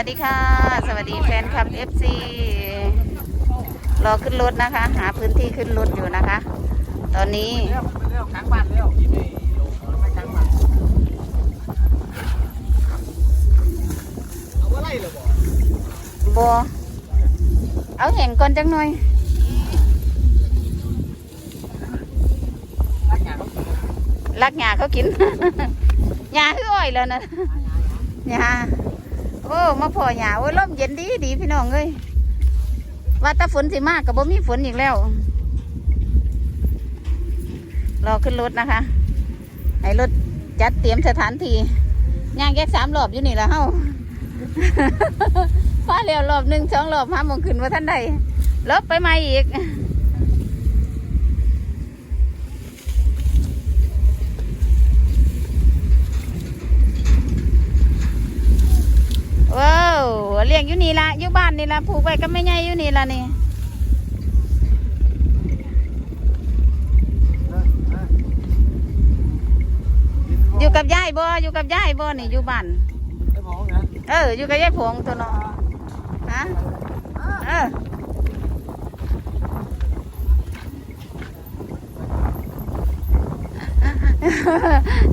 วัสดีค่ะ สวัสดีแฟนคลับ FC รอขึ้นรถนะคะ หาพื้นที่ขึ้นรถอยู่นะคะ ตอนนี้เร็วเร็วค้างบ้านเร็วกินไม่ไม่ค้างบ้านเอาว่าไล่เลยบ่บัวเอาแห่งก่อนจังหน่อยรักงานเขารักหญ้าเขากินหญ้าคืออ้อยแล้วนะหญ้า โอ้มาพอหญ้าโอ้ยลมเย็นดีดีพี่น้องเอ้ยว่าแตาฝนสิมากกับบ่มีฝนอีกแล้วรอขึ้นรถนะคะให้รถจัดเตรียมสถานที่ย่างแยกสามรอบอยู่นี่ละเฮ้าฟ้าเร็วรอบหนึ่งสองรอบห้ามงขึ้นว่าท่านใดลบไปมาอีก ว้าวเลี้ยงอยู่นี่ละอยู่บ้านนี่ละผูกไว้ก็ไม่ใหญ่อยู่นี่ละนี่อยู่กับยายบ่อยู่กับยายบ่นี่อยู่บ้านไอ้หมองนะเอออยู่กับยายผงตัวเนาะฮะเออ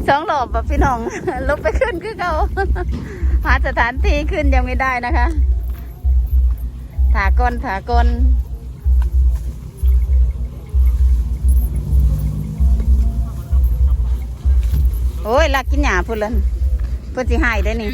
สองหลอบแบบพี่น้องลบไปขึ้นคือเขา หาสถานที่ขึ้นยังไม่ได้นะคะถากลถากลโอ้ยลักกินหยาพุ่นเลยพุ่นสิหายได้นี่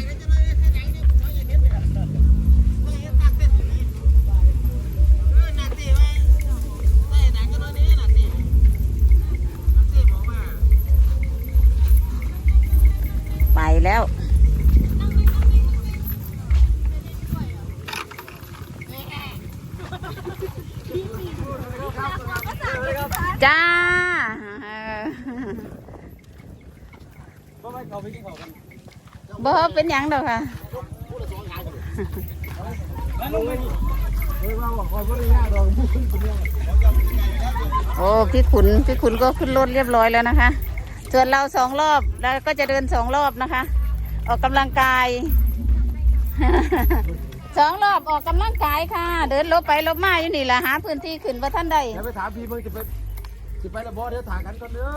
กดอกพูดขึ้นเป็นยังเด้อคะโอ้พี่ขุนพี่ขุนก็ขึ้นรถเรียบร้อยแล้วนะคะ ส่วนเราสองรอบแล้วก็จะเดินสองรอบนะคะ ออกกำลังกายสองรอบออกกำลังกายค่ะ เดินลบไปลบมาอยู่นี่แหละหาพื้นที่ขึ้นว่าท่านใดเดี๋ยวไปถามพี่เบิ่งจะไป จะไปละบ่เดี๋ยวถามกันก่อนเด้อ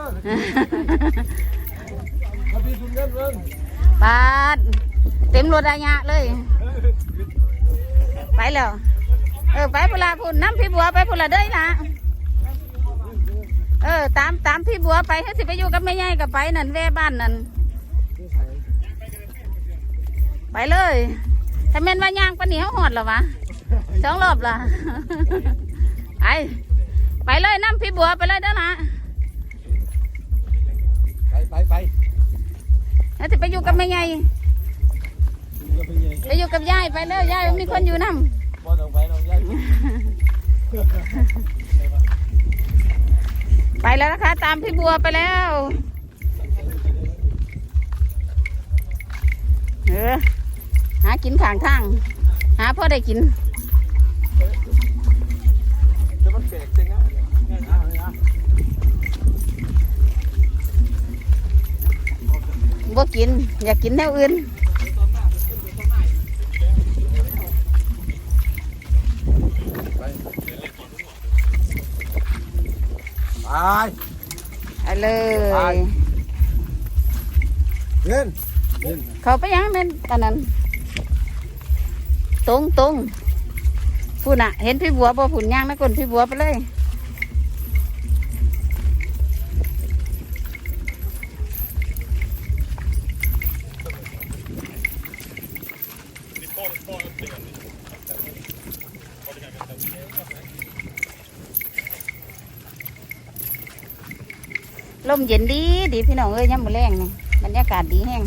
ถ้าพี่คุณเงินเบิ่งปาดเต็มรถอาญะเลย ไปแล้ว เออไปพุนละพุ่นน้ำพี่บัวไปพุนละเด้ยละเออตามตามพี่บัวไปให้สิไปอยู่กับแม่ใหญ่กับไปนั่นแว่บ้านนั่นไปเลยถ้าแม่นว่าย่างปานนี้เขาหอดเหรอวะสองรอบละไป ไปเลยน้ำพี่บัวไปเลยเด้อละไปไปไปให้สิไปอยู่กับแม่ใหญ่ก็ไปยังไปอยู่กับยายไปเลยยายมีคนอยู่น้ำบ่ต้องไปน้องยายไปแล้วนะคะ ตามพี่บัวไปแล้วเออหากินข้างทางหาพ่อได้กิน บ่กิน อยากกินแนวอื่นไปไปเลยเงินเงินเขาไปยังนั่นตอนนั้นตรงตรงพูน่ะเห็นพี่บัวบ่ผุนย่างนะคนพี่บัวไปเลย ลมเย็นดีดีพี่น้องเอ้ยย่ำมือแรงนี่บรรยากาศดีแห้ง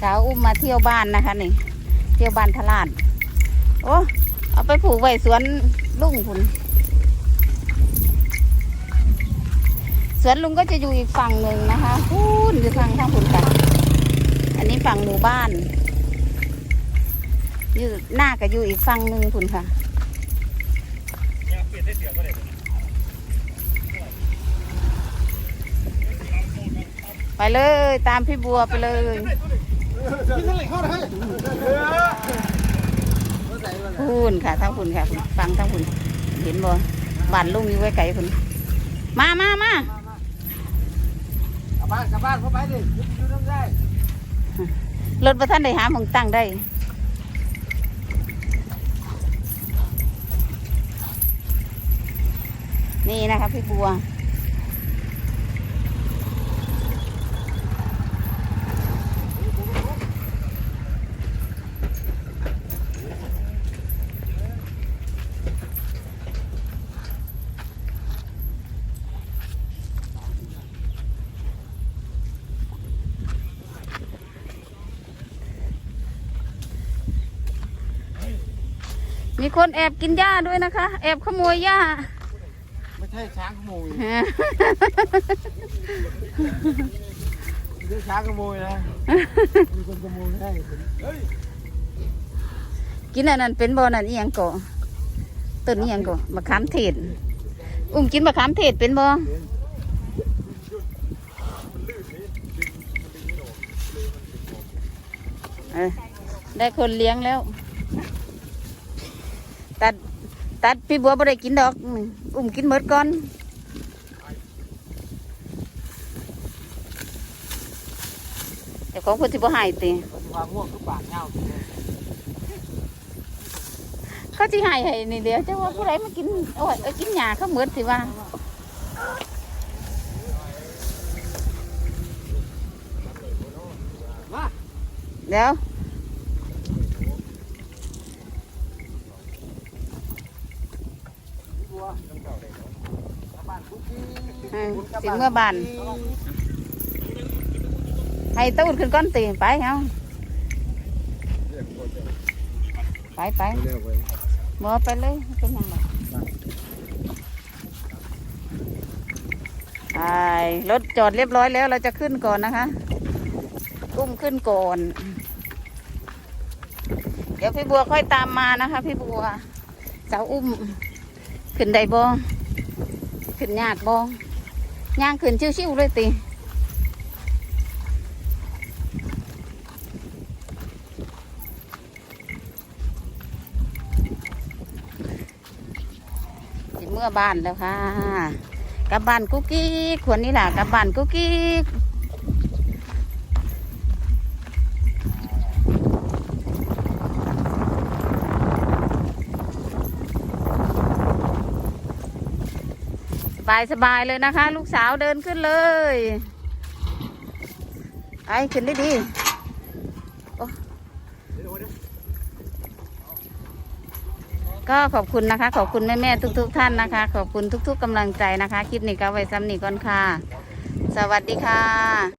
สาวอุ้มมาเที่ยวบ้านนะคะนี่ เที่ยวบ้านทลาดโอ้เอาไปผูกไว้สวนลุงคุณ สวนลุงก็จะอยู่อีกฝั่งหนึ่งนะคะพูนอยู่ฝั่งทางผุนกันอันนี้ฝั่งหมู่บ้าน อยู่หน้าก็อยู่อีกฝั่งหนึ่งคุณค่ะ ไปเลยตามพี่บัวไปเลยเออกินอะไรเข้าได้เออพูนค่ะทั้งพูนค่ะฟังทั้งพูนเห็นบ่บ้านลุงอยู่ไว้ไกลพูนมามามากลับบ้านกลับบ้านเข้าไปดิยืนน้ำได้รถประท่านได้หาหมองตั้งได้นี่นะคะพี่บัว มีคนแอบกินหญ้าด้วยนะคะ แอบขโมยหญ้า ไม่ใช่ช้างขโมยไม่ใช่ช้างขโมยนะมีคนขโมยให้เฮ้ยกินอันนั้นเป็นบ่อนั่นอีหยังก่อต้นอีหยังก่อมะขามเทศอุ้มกินมะขามเทศเป็นบ่เออได้คนเลี้ยงแล้ว ตัดตัดพี่บัวบ่ได้กินดอก อุ้มกินหมดก่อนแต่ของเพิ่นสิบ่ใหายติปฏิวัติง่วงคือปากเงาเขาสิใหายให้นี่เดียวแต่ว่าผู้ใดมากินโอ้ยเอากินหญ้าเขาเหมือนสิว่ามาเดี๋ยวบัวกลับบ้านคุกกี้ อืม สิเมื่อบานให้ตูดขึ้นก้อนตีไปเอาไปไปเร็วไปหมอไปเลยเป็นยังหรอกไปรถจอดเรียบร้อยแล้วเราจะขึ้นก่อนนะคะอุ้มขึ้นก่อน เดี๋ยวพี่บัวค่อยตามมานะคะ พี่บัวสาวอุ้ม ขึ้นได้บ่ขึ้นยากบ่ ย่างขึ้นชิวๆเลยติเมื่อบ้านแล้วค่ะกลับบ้านกุ๊กกิ๊กควรนี่แหละกลับบ้านกุ๊กกิ๊ก บายสบายเลยนะคะ ลูกสาวเดินขึ้นเลยไอ้ขึ้นได้ดีก็ขอบคุณนะคะ ขอบคุณแม่ๆทุก ๆ ท่านนะคะ ขอบคุณทุก ๆกำลังใจนะคะ คลิปนี้ก็ไว้ซ้ำนี่ก่อนค่ะ สวัสดีค่ะ